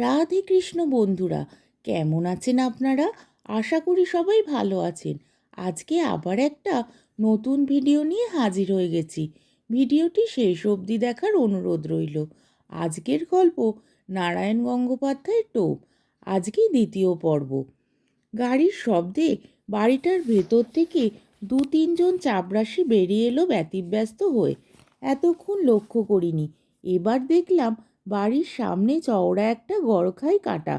রাধে কৃষ্ণ বন্ধুরা, কেমন আছেন আপনারা? আশা করি সবাই ভালো আছেন। আজকে আবার একটা নতুন ভিডিও নিয়ে হাজির হয়ে গেছি। ভিডিওটি শেষ অবধি দেখার অনুরোধ রইল। আজকের গল্প নারায়ণ গঙ্গোপাধ্যায়ের টোপ। আজকে দ্বিতীয় পর্ব। গাড়ির শব্দে বাড়িটার ভেতর থেকে দু তিনজন চাপরাশি বেরিয়ে এলো ব্যতিব্যস্ত হয়ে। এতক্ষণ লক্ষ্য করিনি। এবার দেখলাম বাড়ির সামনে চওড়া একটা গড়খাই কাটা।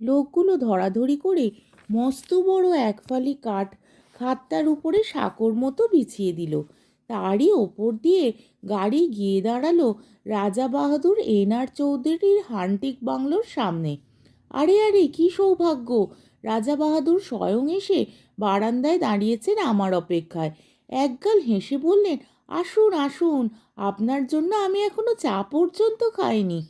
লোকগুলো ধরাধরি করে মস্ত বড় এক ফালি কাঠ খাটটার উপরে সাঁকোর মতো বিছিয়ে দিল। তারই ওপর দিয়ে গাড়ি গিয়ে দাঁড়াল রাজা বাহাদুর এনআর চৌধুরীর হান্টিক বাংলোর সামনে। আরে আরে, কি সৌভাগ্য! রাজা বাহাদুর স্বয়ং এসে বারান্দায় দাঁড়িয়েছেন আমার অপেক্ষায়। একগাল হেসে বললেন, আসুন আসুন, আপনার জন্য আমি এখনও চা পর্যন্ত খাইনি।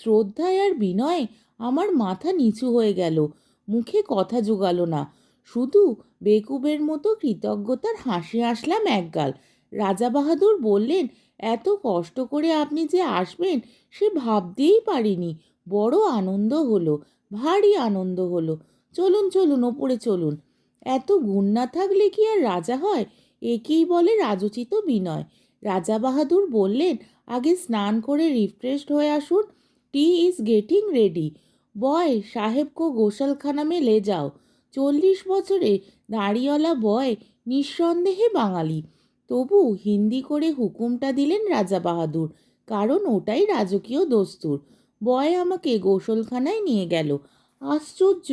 শ্রদ্ধায় আর বিনয়ে আমার মাথা নিচু হয়ে গেল। মুখে কথা জোগালো না। শুধু বেকুবের মতো কৃতজ্ঞতার হাসি হাসলাম একগাল। রাজা বাহাদুর বললেন, এত কষ্ট করে আপনি যে আসবেন, সে ভাবতেই পারিনি। বড় আনন্দ হলো, ভারী আনন্দ হলো। চলুন চলুন, ওপরে চলুন। এত গুণ না থাকলে কি আর রাজা হয়? একেই বলে রাজোচিত বিনয়। রাজা বাহাদুর বললেন, আগে স্নান করে রিফ্রেশড হয়ে আসুন tea is getting ready. Boy সাহেবকো গোসালখানা মে লে যাও। চল্লিশ বছরে দাড়িওয়ালা বয়, নিঃসন্দেহে বাঙালি। তবু হিন্দি করে হুকুমটা দিলেন রাজা বাহাদুর, কারণ ওটাই রাজকীয় দস্তুর। বয় আমাকে গোসলখানায় নিয়ে গেল। আশ্চর্য,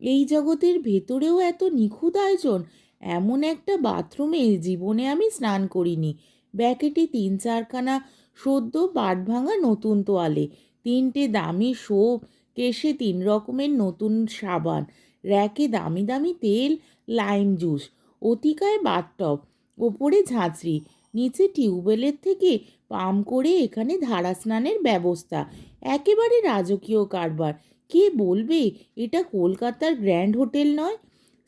এই জগতের ভেতরেও এত নিখুঁত আয়োজন, এমন একটা বাথরুমে জীবনে আমি স্নান করিনি। ব্যাকেটে তিন চারখানা সদ্য পাট ভাঙা নতুন তোয়ালে তিনটে দামি সোপ কেশে তিন রকমের নতুন সাবান। র্যাকে দামি দামি তেল, লাইম জুস, অতিকায় বাথটব, ওপরে ঝাঁঝরি, নিচে টিউবওয়েলের থেকে পাম্প করে এখানে ধারা স্নানের ব্যবস্থা। একেবারে রাজকীয় কারবার। কে বলবে, এটা কলকাতার গ্র্যান্ড হোটেল নয়?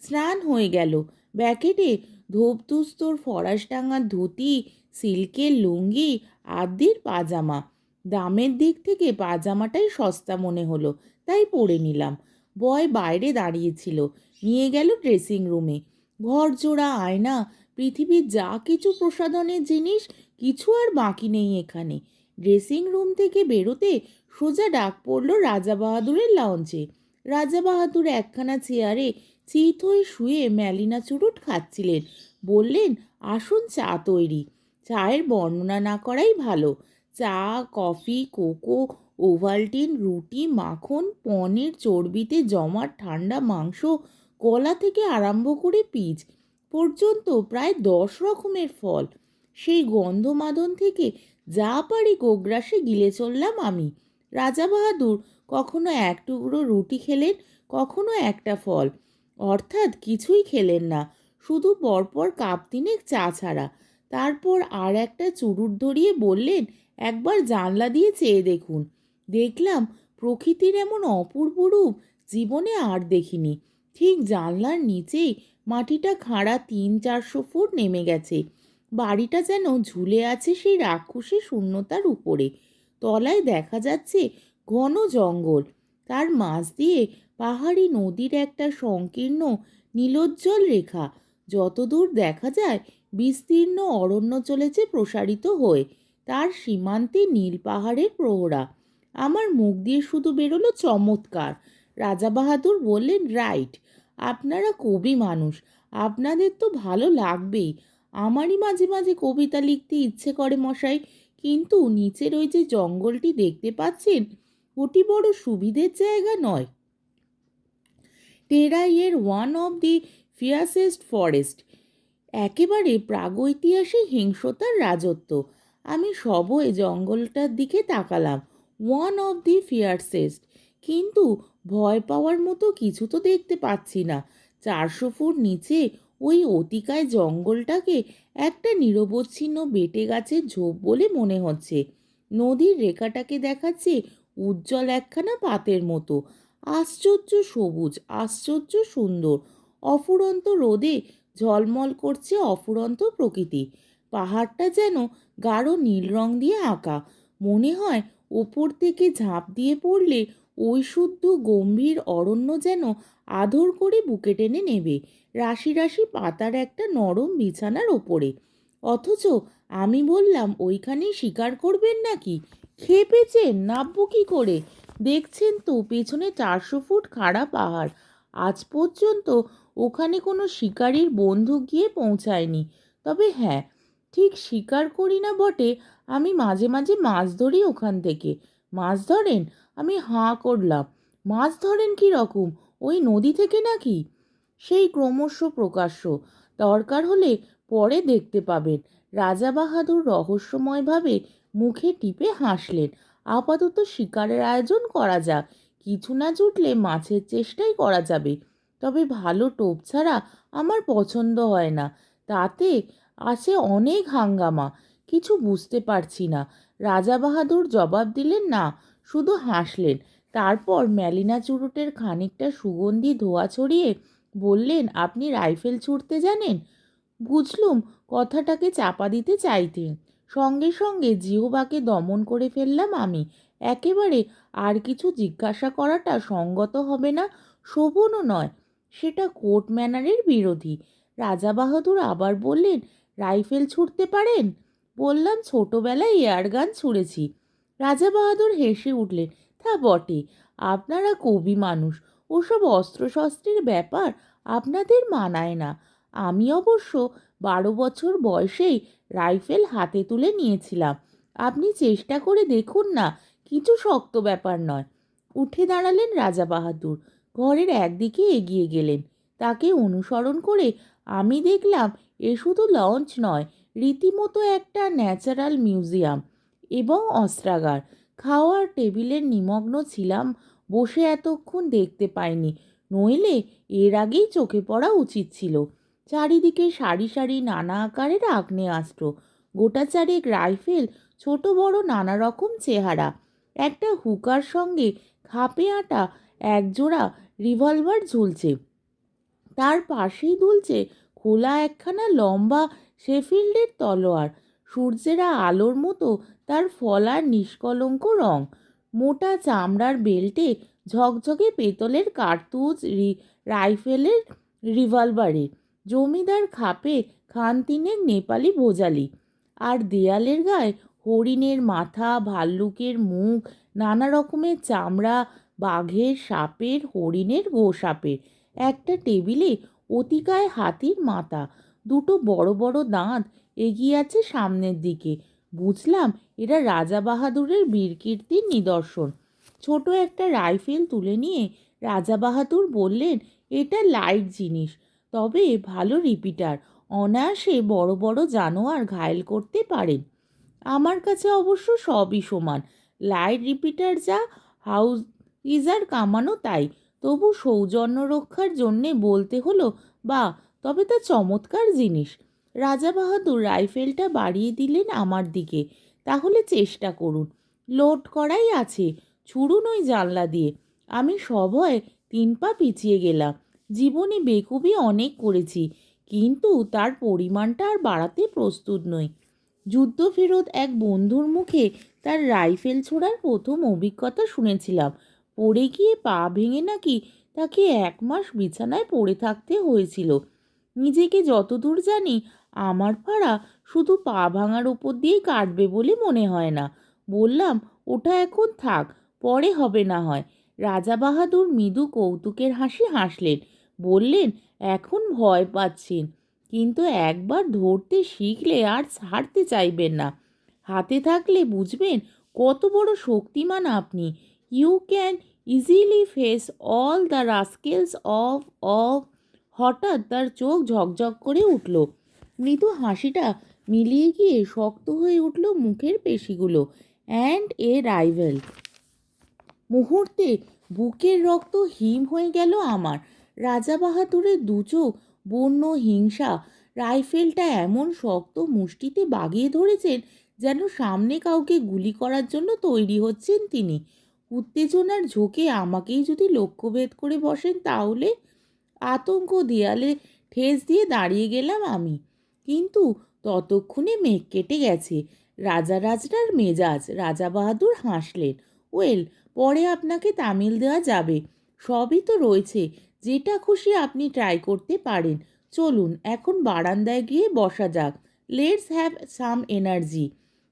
স্নান হয়ে গেল। ব্যাকেটে ধোপতুস্তর ফরাসডাঙ্গার ধুতি, সিল্কের লুঙ্গি আদির পাজামা। দামের দিক থেকে পাজামাটাই সস্তা মনে হলো, তাই পরে নিলাম। বয় বাইরে দাঁড়িয়েছিল, নিয়ে গেল ড্রেসিং রুমে ঘর জোড়া, আয়না, পৃথিবীর যা কিছু প্রসাধনের জিনিস, কিছু আর বাকি নেই এখানে। ড্রেসিং রুম থেকে বেরোতে সোজা ডাক পড়ল রাজা বাহাদুরের লঞ্চে রাজা বাহাদুর একখানা চেয়ারে চিত হয়ে শুয়ে ম্যালিনা চুরুট খাচ্ছিলেন। বললেন, আসুন চা তৈরি। চায়ের বর্ণনা না করাই ভালো। চা, কফি, কোকো, ওভালটিন, রুটি, মাখন, পনির, চর্বিতে জমাট, ঠান্ডা মাংস, কলা থেকে আরম্ভ করে পিচ পর্যন্ত প্রায় দশ রকমের ফল। সেই গন্ধমাদন থেকে যা পারি গোগ্রাসে গিলে চললাম আমি। রাজা বাহাদুর কখনো এক টুকরো রুটি খেলেন, কখনো একটা ফল। অর্থাৎ কিছুই খেলেন না, শুধু পরপর কাপ তিনেক চা ছাড়া। তারপর আর একটা চুরুট ধরিয়ে বললেন একবার জানলা দিয়ে চেয়ে দেখুন। দেখলাম প্রকৃতির এমন অপূর্ব রূপ জীবনে আর দেখিনি। ঠিক জানলার নিচেই মাটিটা খাড়া তিন চারশো ফুট নেমে গেছে। বাড়িটা যেন ঝুলে আছে সেই রাক্ষসী শূন্যতার উপরে। তলায় দেখা যাচ্ছে ঘন জঙ্গল। তার মাঝ দিয়ে পাহাড়ি নদীর একটা সংকীর্ণ নীলোজ্জ্বল রেখা। যতদূর দেখা যায় বিস্তীর্ণ অরণ্য চলেছে প্রসারিত হয়ে। তার সীমান্তে নীল পাহাড়ের প্রহরা। আমার মুখ দিয়ে শুধু বেরোলো চমৎকার। রাজা বাহাদুর বললেন, রাইট, আপনারা কবি মানুষ, আপনাদের তো ভালো লাগবেই। আমারই মাঝে মাঝে কবিতা লিখতে ইচ্ছে করে মশাই, কিন্তু নিচের ওই যে জঙ্গলটি দেখতে পাচ্ছেন, ওটি বড় সুবিধের জায়গা নয়। টেরাইয়ের one of the fiercest forest, একেবারে প্রাগৈতিহাসিক হিংসতার রাজত্ব। আমি সবই জঙ্গলটার দিকে তাকালাম। ওয়ান অফ দি ফিয়ারসেস্ট কিন্তু ভয় পাওয়ার মতো কিছু তো দেখতে পাচ্ছি না। চারশো ফুট নিচে ওই অতিকায় জঙ্গলটাকে একটা নিরবচ্ছিন্ন বেটে গাছের ঝোপ বলে মনে হচ্ছে। নদীর রেখাটাকে দেখাচ্ছে উজ্জ্বল একখানা পাতের মতো। আশ্চর্য সবুজ, আশ্চর্য সুন্দর। অফুরন্ত রোদে ঝলমল করছে অফুরন্ত প্রকৃতি। পাহাড়টা যেন গাঢ় নীল রং দিয়ে আঁকা। মনে হয় ওপর থেকে ঝাঁপ দিয়ে পড়লে ওই শুদ্ধ গম্ভীর অরণ্য যেন আদর করে বুকে টেনে নেবে। রাশি রাশি পাতার একটা নরম বিছানার ওপরে। অথচ আমি বললাম, ওইখানেই শিকার করবেন নাকি? খেপেছেন, নাববো কী করে? দেখছেন তো, পেছনে চারশো ফুট খাড়া পাহাড়। আজ পর্যন্ত ওখানে কোনো শিকারীর বন্দুক গিয়ে পৌঁছায়নি। তবে হ্যাঁ ঠিক শিকার করি না বটে। আমি মাঝে মাঝে মাছ ধরি ওখান থেকে। মাছ ধরেন? আমি হাঁ করলাম। মাছ ধরেন কী রকম? ওই নদী থেকে নাকি? সেই ক্রমশ প্রকাশ্য। দরকার হলে পরে দেখতে পাবেন। রাজা বাহাদুর রহস্যময়ভাবে মুখে টিপে হাসলেন। আপাতত শিকারের আয়োজন করা যাক। কিছু না জুটলে মাছের চেষ্টাই করা যাবে। তবে ভালো টোপ ছাড়া আমার পছন্দ হয় না। তাতে আছে অনেক হাঙ্গামা, কিছু বুঝতে পারছি না। রাজা বাহাদুর জবাব দিলেন, না, শুধু হাসলেন। তারপর ম্যালিনা চুরুটের খানিকটা সুগন্ধি ধোয়া ছড়িয়ে বললেন, আপনি রাইফেল ছুটতে জানেন? বুঝলুম, কথাটাকে চাপা দিতে চাইতেন সঙ্গে সঙ্গে জিহবাকে দমন করে ফেললাম আমি। একেবারে আর কিছু জিজ্ঞাসা করাটা সঙ্গত হবে না, শোভনও নয়। সেটা কোর্ট ম্যানারের বিরোধী। রাজা বাহাদুর আবার বললেন রাইফেল ছুটতে পারেন? বললাম, ছোটোবেলায় এয়ারগান ছুঁড়েছি। রাজা বাহাদুর হেসে উঠলেন, তা বটে, আপনারা কবি মানুষ, ওসব অস্ত্রশস্ত্রের ব্যাপার আপনাদের মানায় না। আমি অবশ্য বারো বছর বয়সেই রাইফেল হাতে তুলে নিয়েছিলাম। আপনি চেষ্টা করে দেখুন না, কিছু শক্ত ব্যাপার নয়। উঠে দাঁড়ালেন রাজা বাহাদুর, ঘরের একদিকে এগিয়ে গেলেন। তাকে অনুসরণ করে আমি দেখলাম এ শুধু লঞ্চ নয়, রীতিমতো একটা ন্যাচারাল মিউজিয়াম এবং অস্ত্রাগার। খাওয়ার টেবিলের নিমগ্ন ছিলাম, বসে এতক্ষণ দেখতে পাইনি, নইলে এর আগেই চোখে পড়া উচিত ছিল। চারিদিকে সারি সারি নানা আকারের আগ্নেয়াস্ত্র, গোটা চারেক রাইফেল, ছোট বড় নানা রকম চেহারা, একটা হুকার সঙ্গে খাপে আটা একজোড়া রিভলভার ঝুলছে। তার পাশেই দুলছে খোলা একখানা লম্বা শেফিল্ডের তলোয়ার। সূর্যেরা আলোর মতো তার ফলার নিষ্কলঙ্ক রং। মোটা চামড়ার বেল্টে ঝকঝকে পেতলের কার্তুজ রাইফেলের রিভলভারে। জমিদার খাপে খান তিনেক নেপালি ভোজালি। আর দেয়ালের গায়ে হরিণের মাথা, ভাল্লুকের মুখ, নানা রকমের চামড়া, বাঘের সাপের, হরিণের গোসাপের। একটা টেবিলে অতিকায় হাতির মাথা। দুটো বড় বড় দাঁত এগিয়ে আছে সামনের দিকে। বুঝলাম এরা রাজা বাহাদুরের বীরকীর্তির নিদর্শন। ছোট একটা রাইফেল তুলে নিয়ে রাজা বাহাদুর বললেন, এটা লাইট জিনিস। তবে ভালো রিপিটার। অনায়াসে বড় বড় জানোয়ার ঘায়েল করতে পারেন। আমার কাছে অবশ্য সবই সমান। লাইট রিপিটার যা হাউস ইজার কামানো তাই। তবু সৌজন্য রক্ষার জন্যে বলতে হলো, বা, তবে তা চমৎকার জিনিস। রাজা বাহাদুর রাইফেলটা বাড়িয়ে দিলেন আমার দিকে। তাহলে চেষ্টা করুন। লোড করাই আছে, ছুড়ুন ওই জানলা দিয়ে। আমি সভয়ে তিন পা পিছিয়ে গেলাম। জীবনে বেকুবি অনেক করেছি, কিন্তু তার পরিমাণটা আর বাড়াতে প্রস্তুত নই। যুদ্ধফেরত এক বন্ধুর মুখে তার রাইফেল ছোড়ার প্রথম অভিজ্ঞতা শুনেছিলাম। পড়ে গিয়ে পা ভেঙে নাকি তাকে এক মাস বিছানায় পড়ে থাকতে হয়েছিল। নিজেকে যতদূর জানি, আমার পাড়া শুধু পা ভাঙার ওপর দিয়েই কাটবে বলে মনে হয় না। বললাম, ওটা এখন থাক, পরে হবে না হয়। রাজা বাহাদুর মৃদু কৌতুকের হাসি হাসলেন। বললেন, এখন ভয় পাচ্ছেন কিন্তু একবার ধরতে শিখলে আর ছাড়তে চাইবেন না। হাতে থাকলে বুঝবেন কত বড় শক্তিমান আপনি। You can easily face all the rascals of of হঠাৎ তার চোখ ঝকঝক করে উঠল। মৃদু হাসিটা মিলিয়ে গিয়ে শক্ত হয়ে উঠল মুখের পেশিগুলো অ্যান্ড এ রাইভেল মুহূর্তে বুকের রক্ত হিম হয়ে গেল আমার। রাজা বাহাদুরের দুচোখ বন্য হিংসা রাইফেলটা এমন শক্ত মুষ্টিতে বাগিয়ে ধরেছেন যেন সামনে কাউকে গুলি করার জন্য তৈরি হচ্ছেন তিনি। উত্তেজনার ঝোঁকে আমাকেই যদি লক্ষ্যভেদ করে বসেন, তাহলে আতঙ্ক দেয়ালে ঠেস দিয়ে দাঁড়িয়ে গেলাম আমি। কিন্তু ততক্ষণে মেঘ কেটে গেছে। রাজা রাজরার মেজাজ, রাজা বাহাদুর হাসলেন। ওয়েল, পরে আপনাকে তামিল দেওয়া যাবে। সবই তো রয়েছে, যেটা খুশি আপনি ট্রাই করতে পারেন। চলুন, এখন বারান্দায় গিয়ে বসা যাক। লেটস হ্যাভ সাম এনার্জি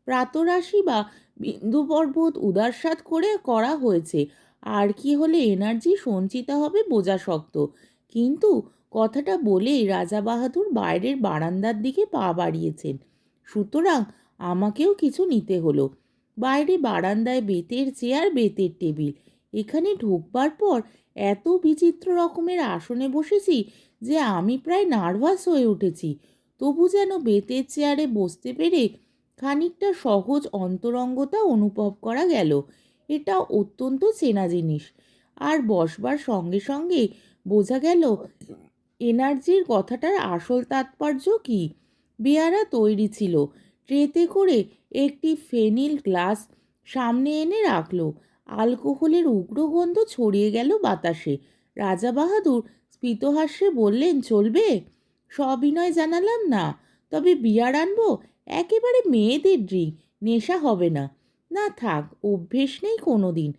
প্রাতরাশি বা বিন্দু পর্বত উদারসাত করে করা হয়েছে। আর কি হলে এনার্জি সঞ্চিত হবে বোঝা শক্ত। কিন্তু কথাটা বলেই রাজা বাহাদুর বাইরের বারান্দার দিকে পা বাড়িয়েছেন। সুতরাং আমাকেও কিছু নিতে হলো। বাইরে বারান্দায় বেতের চেয়ার, বেতের টেবিল। এখানে ঢুকবার পর এত বিচিত্র রকমের আসনে বসেছি যে আমি প্রায় নার্ভাস হয়ে উঠেছি। তবু যেন বেতের চেয়ারে বসতে পেরে খানিকটা সহজ অন্তরঙ্গতা অনুভব করা গেল। এটা অত্যন্ত চেনা জিনিস। আর বসবার সঙ্গে সঙ্গে বোঝা গেল, এনার্জির কথাটার আসল তাৎপর্য কী? বেয়ারা তৈরি ছিল। ট্রেতে করে একটি ফেনিল গ্লাস সামনে এনে রাখল। আলকোহলের উগ্র গন্ধ ছড়িয়ে গেল বাতাসে। রাজা বাহাদুর স্ফীতহাস্যে বললেন, চলবে? সবিনয় জানালাম না। তবে বিয়ার আনব? একেবারে মেয়েদের ড্রিঙ্ক, নেশা হবে না। না থাক, অভ্যেস নেই কোনো দিন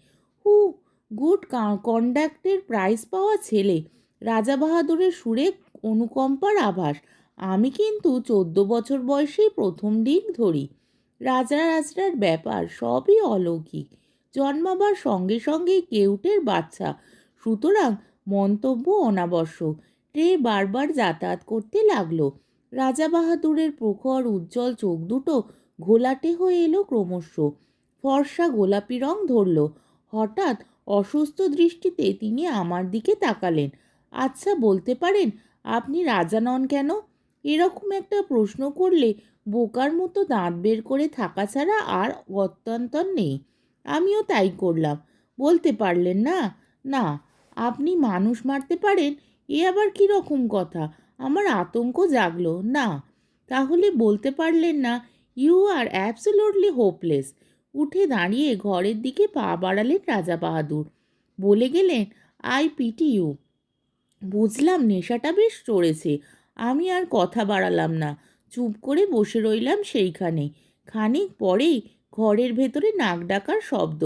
হু, গুড কন্ডাক্টের প্রাইজ পাওয়া ছেলে। রাজা বাহাদুরের সুরে অনুকম্পার আভাস। আমি কিন্তু চোদ্দ বছর বয়সেই প্রথম ডিং ধরি। রাজা রাজরার ব্যাপার সবই অলৌকিক। জন্মাবার সঙ্গে সঙ্গেই কেউটের বাচ্চা। সুতরাং মন্তব্য অনাবশ্যক। ট্রে বারবার যাতায়াত করতে লাগল। রাজা বাহাদুরের প্রখর, উজ্জ্বল চোখ দুটো ঘোলাটে হয়ে এলো ক্রমশ। ফর্সা গোলাপি রং ধরল। হঠাৎ অসুস্থ দৃষ্টিতে তিনি আমার দিকে তাকালেন। আচ্ছা বলতে পারেন, আপনি রাজা নন কেন? এরকম একটা প্রশ্ন করলে বোকার মতো দাঁত বের করে থাকা ছাড়া আর গত্যন্তর নেই। আমিও তাই করলাম। বলতে পারলেন না। না, আপনি মানুষ মারতে পারেন, এ আবার কীরকম কথা? আমার আতঙ্ক জাগলো। না, তাহলে বলতে পারলেন না ইউ আর অ্যাবসোলুটলি হোপলেস উঠে দাঁড়িয়ে ঘরের দিকে পা বাড়ালেন রাজা বাহাদুর। বলে গেলেন আই পিটি ইউ বুঝলাম, নেশাটা বেশ চড়েছে। আমি আর কথা বাড়ালাম না। চুপ করে বসে রইলাম সেইখানে। খানিক পরেই ঘরের ভেতরে নাক ডাকার শব্দ।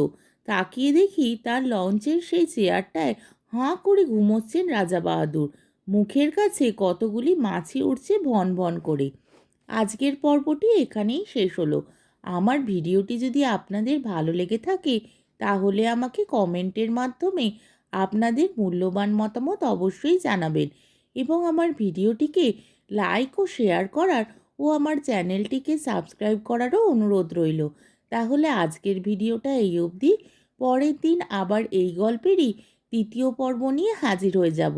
তাকিয়ে দেখি তার লঞ্চের সেই চেয়ারটায় হাঁ করে ঘুমোচ্ছেন রাজা বাহাদুর। মুখের কাছে কতগুলি মাছি উঠছে ভন ভন করে। আজকের পর্বটি এখানেই শেষ হলো। আমার ভিডিওটি যদি আপনাদের ভালো লেগে থাকে, তাহলে আমাকে কমেন্টের মাধ্যমে আপনাদের মূল্যবান মতামত অবশ্যই জানাবেন এবং আমার ভিডিওটিকে লাইক ও শেয়ার করার ও আমার চ্যানেলটিকে সাবস্ক্রাইব করারও অনুরোধ রইল। তাহলে আজকের ভিডিওটা এই অবধি। পরের দিন আবার এই গল্পেরই তৃতীয় পর্ব নিয়ে হাজির হয়ে যাব।